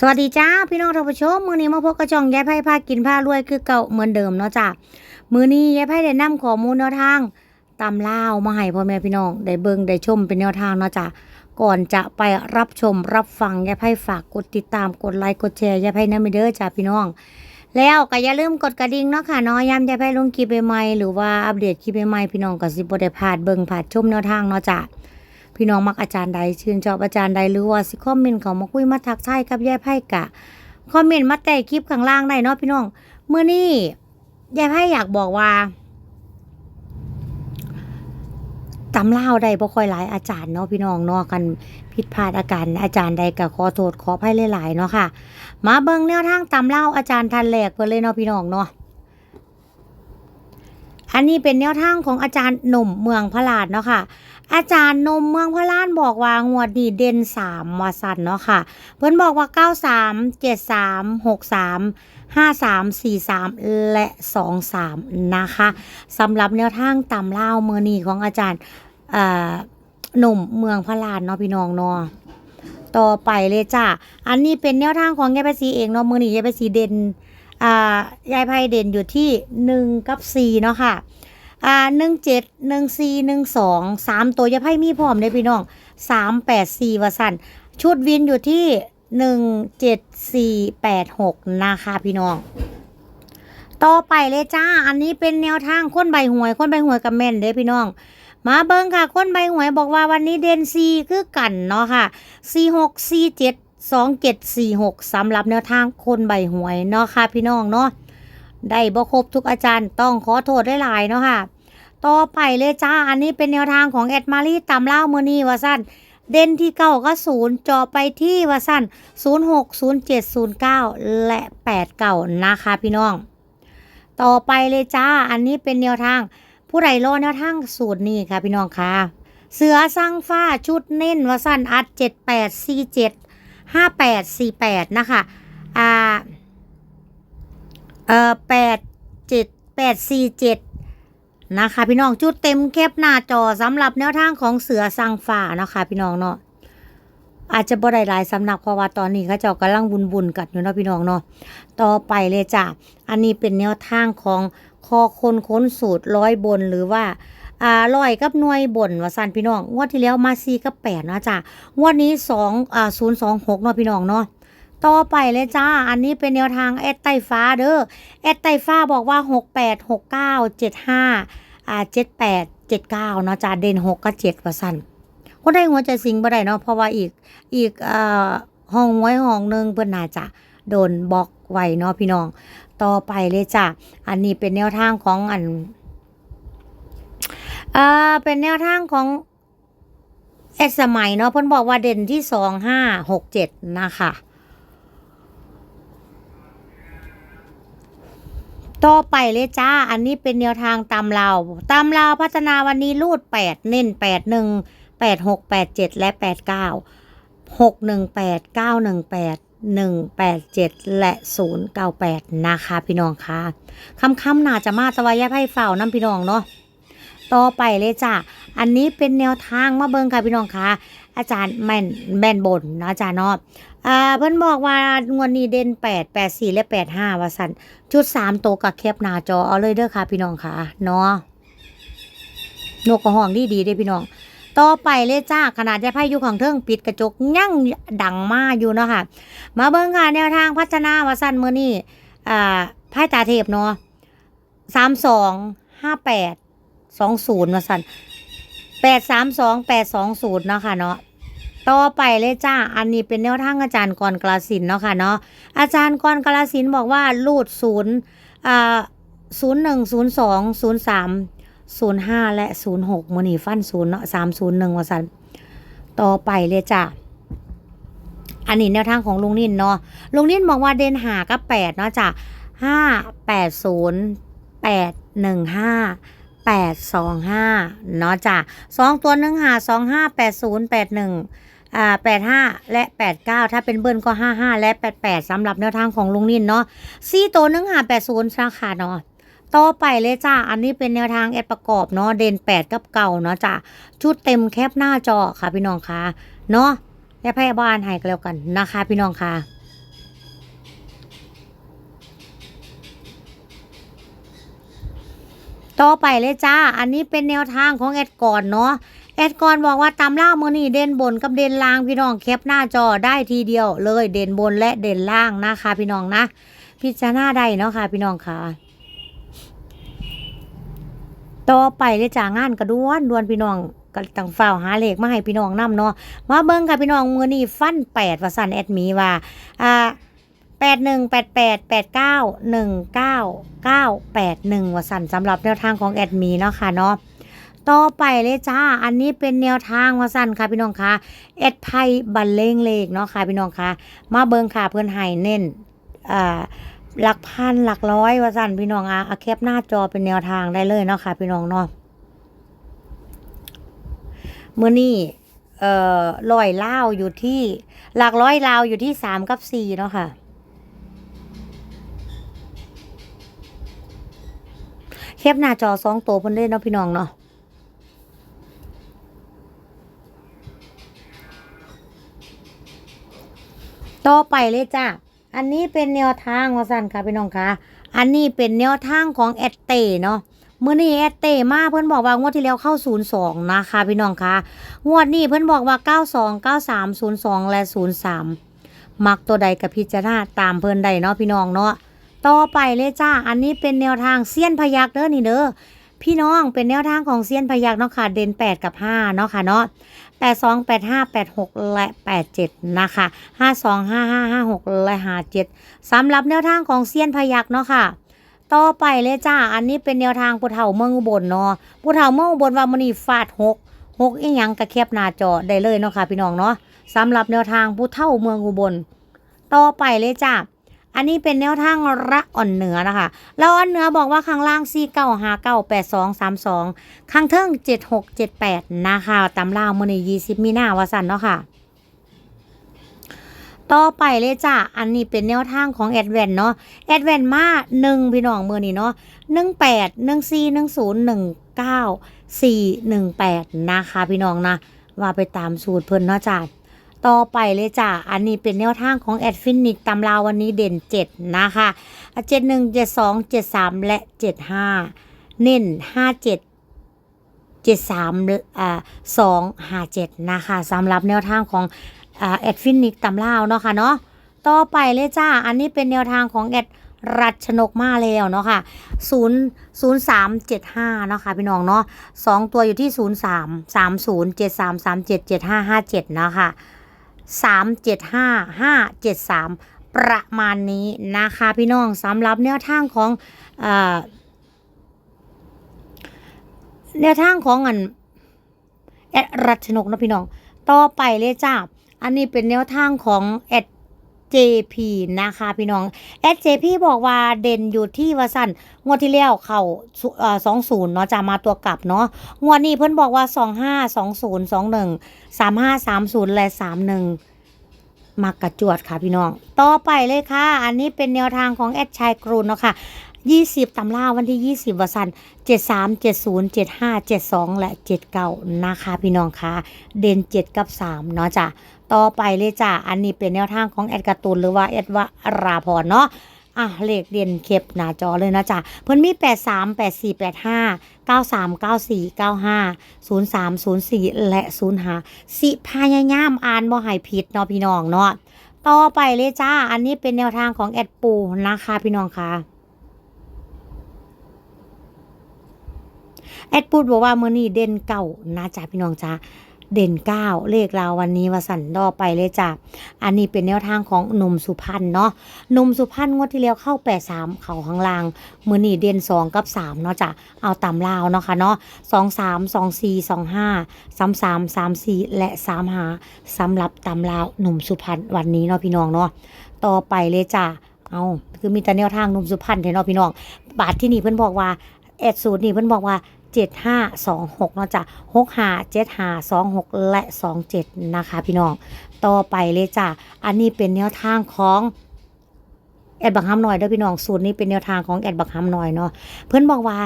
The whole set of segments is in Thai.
สวัสดีจ้าพี่น้องท่านผู้ชมมือนี้มาพบกระจองยายไพ่พากินผ้ารวยคือเก่าเหมือนเดิมเนาะจ้ามือนี้ยายไพ่ได้นำข้อมูลแนวทางตำลาวมาให้พ่อแม่พี่น้องได้เบิ่งได้ชมเป็นแนวทางเนาะจ้าก่อนจะไปรับชมรับฟังยายไพ่ฝากกดติดตามกดไลค์กดแชร์ยายไพ่นำไปเด้อจ้าพี่น้อง แล้วก็อย่าลืมกดกระดิ่งเนาะค่ะเนาะยามยายไพ่ลงคลิปใหม่หรือว่าอัปเดตคลิปใหม่พี่น้องก็สิบ่ได้พลาดเบิ่งพลาดชมแนวทางเนาะจ้า พี่น้องมักอาจารย์ใดชื่นชอบอาจารย์ใดหรือว่าสิคอมเมนต์เขามาคุยมาทักทายกับยายไพ่กะคอมเมนต์มาแต่คลิปข้างล่างได้เนาะพี่น้องเมื่อนี้ยายไพ่อยากบอกว่าตำเล่าใดบ่ค่อยหลายอาจารย์เนาะพี่น้องเนาะกันผิดพลาดอาการอาจารย์ใดก็ขอโทษขออภัยหลายๆเนาะค่ะ มาเบิ่งแนวทางตำเล่าอาจารย์ทันแหลกเพิ่นเลยเนาะพี่น้องเนาะอันนี้เป็นแนวทางของอาจารย์หนุ่มเมืองพลาดเนาะค่ะ อาจารย์นมเมืองพระล้านบอกว่างวดนี้เด่นสามวสันเนาะค่ะ เพิ่นบอกว่าเก้าสามเจ็ดสามหกสามห้าสามสี่สามและสองสามนะคะสำหรับแนวทางตำเล่าเมือนี้ของอาจารย์หนุ่มเมืองพระลานเนาะพี่น้องเนาะต่อไปเลยจ้าอันนี้เป็นแนวทางของยายไปสีเองเนาะมือนี้ยายไปสีเด่นอ่ายายไพเด่นอยู่ที่หนึ่งกับสี่เนาะค่ะ อ่าหนึ่งเจ็ดหนึ่งสี่หนึ่งสองสามตัวยาไพ่มีพร้อมเลยพี่น้องสามแปดสี่วสันชุดวินอยู่ที่หนึ่งเจ็ดสี่แปดหกนะคะพี่น้อง ต่อไปเลยจ้า อันนี้เป็นแนวทางค้นใบหวยค้นใบหวยกับแม่นเด้อพี่น้อง มาเบิ้งค่ะค้นใบหวยบอกว่าวันนี้เดนซีคือกันเนาะค่ะสี่หกสี่เจ็ดสองเจ็ดสี่หกสำหรับแนวทางคนใบหวยเนาะค่ะพี่น้องเนาะได้บ่ครบทุกอาจารย์ต้องขอโทษได้หลายๆเนาะค่ะ ต่อไปเลยจ้า อันนี้เป็นแนวทางของแอดมารีตามเล่ามือนี้ว่าสั้นเด่นที่เก้าก็ศูนย์จอไปที่ว่าสั้นศูนย์หกศูนย์เจ็ดศูนย์เก้าและแปดเก่านะคะพี่น้อง ต่อไปเลยจ้า อันนี้เป็นแนวทาง ผู้ใดรอแนวทางสูตรนี้ค่ะพี่น้องค่ะ เสือสร้างฟ้าชุดเน้นว่าสั้นอัดเจ็ดแปดสี่เจ็ดห้าแปดสี่แปดนะคะอ่าเอ่อแปดเจ็ดแปดสี่เจ็ด นะคะพี่น้องจุดเต็มแคปหน้าจอสำหรับแนวทางของเสือสังฝ่านะคะพี่น้องเนาะอาจจะบ่ได้หลายสำนักเพราะว่าตอนนี้เขาเจ้ากำลังบุญบุญกันอยู่เนาะพี่น้องเนาะต่อไปเลยจ้ะอันนี้เป็นแนวทางของคอคนค้นสูตรร้อยบนหรือว่าอ่าร้อยกับหน่วยบนว่าสันพี่น้องงวดที่แล้วมาซีกับแปดนะจ้ะงวดนี้สองอ่าศูนย์สองหกเนาะพี่น้องเนาะ ต่อไปเลยจ้า อันนี้เป็นแนวทางแอดไตฟ้าเด้อ แอดไตฟ้าบอกว่า 6 8 6 9 7 5อ่า7 8 7 9เนาะจ้าเด่น6กับ7ว่าสั่นคนได้หัวใจสิงบ่ได้เนาะเพราะว่าอีกอีกเอ่อห้องไว้ห้องหนึงเพิ่อนน่าจะโดนบล็อกไว้เนาะพี่น้อง ต่อไปเลยจ้าอันนี้เป็นแนวทางของอันอ่าเป็นแนวทางของแอดสมัยเนาะเพิ่นบอกว่าเด่นที่2 5 6 7นะคะ ต่อไปเลยจ้า อันนี้เป็นแนวทางตามเราตามเราพัฒนาวันนี้รูดแปดเน้นแปดหนึ่งแปดหกแปดเจ็ดและแปดเก้าหกหนึ่งแปดเก้าหนึ่งแปดหนึ่งแปดเจ็ดและศูนย์เก้าแปดนะคะพี่น้องคะคำคำๆน่าจะมาตะวายไพ่เฝ้าน้ำพี่น้องเนาะต่อไปเลยจ้าอันนี้เป็นแนวทางมาเบิงค่ะพี่น้องคะอาจารย์แม่นแม่นบนนะอาจารย์เนาะ อ่าเพิ่นบอกว่างวดนี้เด่นแปดแปดสี่และแปดห้าว่าสันชุดสามตัวกับแคปหน้าจอเอาเลยเด้อค่ะพี่น้องค่ะเนาะนกกระห้องดีดีเด้พี่น้อง ต่อไปเลยจ้าขนาดยายไพ่อยู่ของเทิงปิดกระจกยั่งดังมาอยู่เนาะค่ะ มาเบิ่งค่ะแนวทางพัฒนาวาสันเมื่อนี้อ่าไพ่ตาเทพเนาะสามสองห้าแปดสองศูนย์วาสันแปดสามสองแปดสองศูนย์เนาะค่ะเนาะ ต่อไปเลยจ้า อันนี้เป็นแนวทางอาจารย์กรกลาสินเนาะค่ะเนาะ อาจารย์กรกาสินบอกว่ารูดศูนย์อ่าศูนย์หนึ่งศูนย์สองศูนย์สามศูนย์ห้าและศูนย์หกมือนีฟันศูนย์เนาะสามศูนย์หนึ่งวสันต่อไปเลยจ้ะอันนี้แนวทางของลุงนินเนาะ ลุงนินบอกว่าเดนหากับแปดเนาะจ้ะห้าแปดศูนย์แปดหนึ่งห้าแปดสองห้าเนาะจ้ะสองตัวหนึ่งหาสองห้าแปดศูนย์แปดหนึ่ง แปดห้าและแปดเก้าถ้าเป็นเบิ้ลก็ห้าห้าและแปดแปดสำหรับแนวทางของลุงนินเนาะซี่โตหนึ่งห้าแปดศูนย์ราคาเนาะต่อไปเลยจ้า อันนี้เป็นแนวทางแอดประกอบเนาะ เด่นแปดกับเก่าเนาะจ้าชุดเต็มแคบหน้าจอค่ะพี่น้องคะเนาะแล้วพยาบาลให้กันแล้วกันนะคะพี่น้องคะต่อไปเลยจ้า อันนี้เป็นแนวทางของแอดก่อนเนาะ แอดกอนบอกว่าตำล่ามือนี่เด่นบนกับเด่นล่างพี่น้องแคปหน้าจอได้ทีเดียวเลยเด่นบนและเด่นล่างนะคะ พี่น้องนะ พิจารณาได้เนาะค่ะ พี่น้องค่ะต่อไปเลยจ้างานกระด้วนดวนพี่น้องก็ตั้งฝ้าวหาเลขมาให้พี่น้องนํเนาะมาเบิ่งค่ะพี่น้องมือนี่ฟันแปดว่าสันแอดมีว่าอ่าแปดหนึ่งแปดแปดแปดเก้าหนึ่งเก้าเก้าแปดหนึ่งว่าสันสำหรับแนวทางของแอดมีเนาะค่ะเนาะ ต่อไปเลยจ้า อันนี้เป็นแนวทางว่าสั่นค่ะพี่น้องค่ะแอดไพ่บันเลงเลขเนาะค่ะพี่น้องค่ะมาเบิงค่ะเพื่อนให้เน้นอ่าหลักพันหลักร้อยว่าสั่นพี่น้องอะเอาแคปหน้าจอเป็นแนวทางได้เลยเนาะค่ะพี่น้องเนาะเมื้อนี้เอ่อร้อยล่าวอยู่ที่ หลักร้อยลาวอยู่ที่สามกับสี่เนาะค่ะแคปหน้าจอสองตัวเพิ่นเล่นเนาะพี่น้องเนาะ ต่อไปเลยจ้าอันนี้เป็นแนวทางว่าสั่นค่ะพี่น้องคะอันนี้เป็นแนวทางของแอดเต้เนาะเมื่อนี้แอดเต้มาเพิ่อนบอกว่างวดที่แล้วเข้า 02 นะคะ พี่น้องคะงวดนี้เพิ่อนบอกว่า 92 93 02 และ 03 มักตัวใดกับพิจารณาตามเพิ่อนใดเนาะพี่น้องเนาะ ต่อไปเลยจ้า อันนี้เป็นแนวทางเซียนพยักเด้อนี่เด้อพี่น้องเป็นแนวทางของเซียนพยักเนาะค่ะ เด่น8 กับ5เนาะค่ะเนาะ 82 85 86 และ 87 นะคะ 52 55 56 และ 57สำหรับแนวทางของเซียนพยักเนาะค่ะต่อไปเลยจ้า อันนี้เป็นแนวทางผู้เฒ่าเมืองอุบลเนาะผู้เฒ่าเมืองอุบลว่ามนีฟาด6 6อีหยังกระแคบหน้าจอได้เลยเนาะค่ะพี่น้องเนาะสำหรับแนวทางผู้เฒ่าเมืองอุบล ต่อไปเลยจ้า อันนี้เป็นแนวทางระอ่อนเหนือนะคะละอ่อนเหนือบอกว่าข้างล่าง4 9 5 9 8 2 3 2ข้างเทิง7 6 7 8 นะคะตำราวมือนี้20 มีนาว่าสันเนาะค่ะ ต่อไปเลยจ้ะ อันนี้เป็นแนวทางของแอดแวนเนาะ แอดแวนมาหนึ่งพี่น้องมือนี้เนาะหนึ่งแปดหนึ่งสี่หนึ่งศูนย์หนึ่งเก้าสี่หนึ่งแปดนะคะ พี่น้องนะว่าไปตามสูตรเพิ่นเนาะจ้ะ ต่อไปเลยจ้ะ อันนี้เป็นแนวทางของแอดฟินิกตำราววันนี้เด่นเจ็ดนะคะเจ็ดหนึ่งเจ็ดสองเจ็ดสามและเจ็ดห้าเน้นห้าเจ็ดเจ็ดสามอ่าสองห้าเจ็ดนะคะสำหรับแนวทางของแอดฟินิกตำลาวเนาะค่ะเนาะต่อไปเลยจ้า อันนี้เป็นแนวทางของแอดรัชนกมาแล้วเนาะค่ะศูนย์ศูนย์สามเจ็ดห้าเนาะค่ะพี่น้องเนาะสองตัวอยู่ที่ศูนย์สามสามศูนย์เจ็ดสามสามเจ็ดเจ็ดห้าห้าเจ็ดเนาะค่ะ สามเจ็ดห้าห้าเจ็ดสามประมาณนี้นะคะพี่น้องสำหรับแนวทางของแนวทางของอันแอดรัชนกนะพี่น้อง ต่อไปเลยจ้า อันนี้เป็นแนวทางของแอด JP นะคะพี่น้องแอด JP บอกว่าเด่นอยู่ที่วสันงวดที่แล้วเขาสองศูนย์เนาะจะมาตัวกลับเนาะงวดนี้เพิ่นบอกว่าสองห้าสองศูนย์สองหนึ่งสามห้าสามศูนย์และสามหนึ่งมากระจวดค่ะพี่น้อง ต่อไปเลยค่ะ อันนี้เป็นแนวทางของแอดชายกรุณเนาะค่ะยี่สิบตำราวันที่ยี่สิบวสันเจ็ดสามเจ็ดศูนย์เจ็ดห้าเจ็ดสองและเจ็ดเก้านะคะ พี่น้องคะเด่นเจ็ดกับสามเนาะจ้ะ ต่อไปเลยจ้ะอันนี้เป็นแนวทางของแอดการ์ตูนหรือว่าแอดวาราพรเนาะอะเลขเด่นเข็บหน้าจอเลยนะจ๊ะเพิ่นมีแปดสามแปดสี่แปดห้าเก้าสามเก้าสี่เก้าห้าศูนย์สามศูนย์สี่และศูนย์ห้าสิพยายามอ่านบ่ให้ผิดเนาะพี่น้องเนาะต่อไปเลยจ้า อันนี้เป็นแนวทางของแอดปูนะคะพี่น้องคะแอดพูบอกว่ามือนี้เด่นเก่านะจ๊ะพี่น้องจ้า เด่นเก้าเลขเราวันนี้วาสันดอไปเลยจ้ะอันนี้เป็นแนวทางของหนุ่มสุพรรณเนาะหนุ่มสุพรรณงวดที่แล้วเข้าแปดสามเขาข้างล่างมือนี้เด่นสองกับสามเนาะจ้ะเอาตามลาวเนาะค่ะเนาะสองสามสองสี่สองห้าสามสามสามสี่และสามหาสำหรับตามลาวหนุ่มสุพรรณวันนี้เนาะพี่น้องเนาะต่อไปเลยจ้ะเอาคือมีแต่แนวทางหนุ่มสุพรรณเนาะพี่น้องบาทที่นี่เพิ่อนบอกว่าแอดสูตรนี่เพิ่อนบอกว่า เจ็ดห้าสองหกเนาะจ้ะหกห้าเจ็ดห้าสองหกและสองเจ็ดนะคะ พี่น้อง ต่อไปเลยจ้ะ อันนี้เป็นแนวทางของแอดบักฮัมหน่อยเด้อพี่น้องสูตรนี้เป็นแนวทางของแอดบักฮัมหน่อยเนาะเพื่อนบอกว่า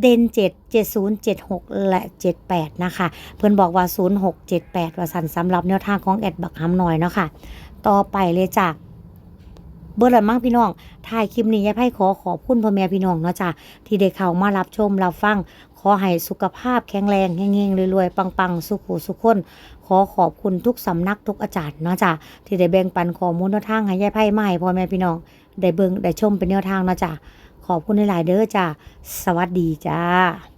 เด่นเจ็ดเจ็ดศูนย์เจ็ดหกและเจ็ดแปดนะคะ เพื่อนบอกว่าศูนย์หกเจ็ดแปดว่าสันสำหรับแนวทางของแอดบักฮัมหน่อยเนาะค่ะ ต่อไปเลยจ้ะ เบิดละมั้งพี่น้องถ่ายคลิปนี้ยายไพ่ขอขอบคุณพ่อแม่พี่น้องเนาะจ้ะที่ได้เข้ามารับชมรับฟัง ขอให้สุขภาพแข็งแรงเฮงๆรวยๆปังๆ สุขุสุขคน ขอขอบคุณทุกสำนักทุกอาจารย์เนาะจ้ะที่ได้แบ่งปันข้อมูลแนวทางให้ยายไพ่มาให้พ่อแม่พี่น้องได้เบิ่งได้ชมเป็นแนวทางเนาะจ้ะขอบคุณหลายๆเด้อจ้ะสวัสดีจ้า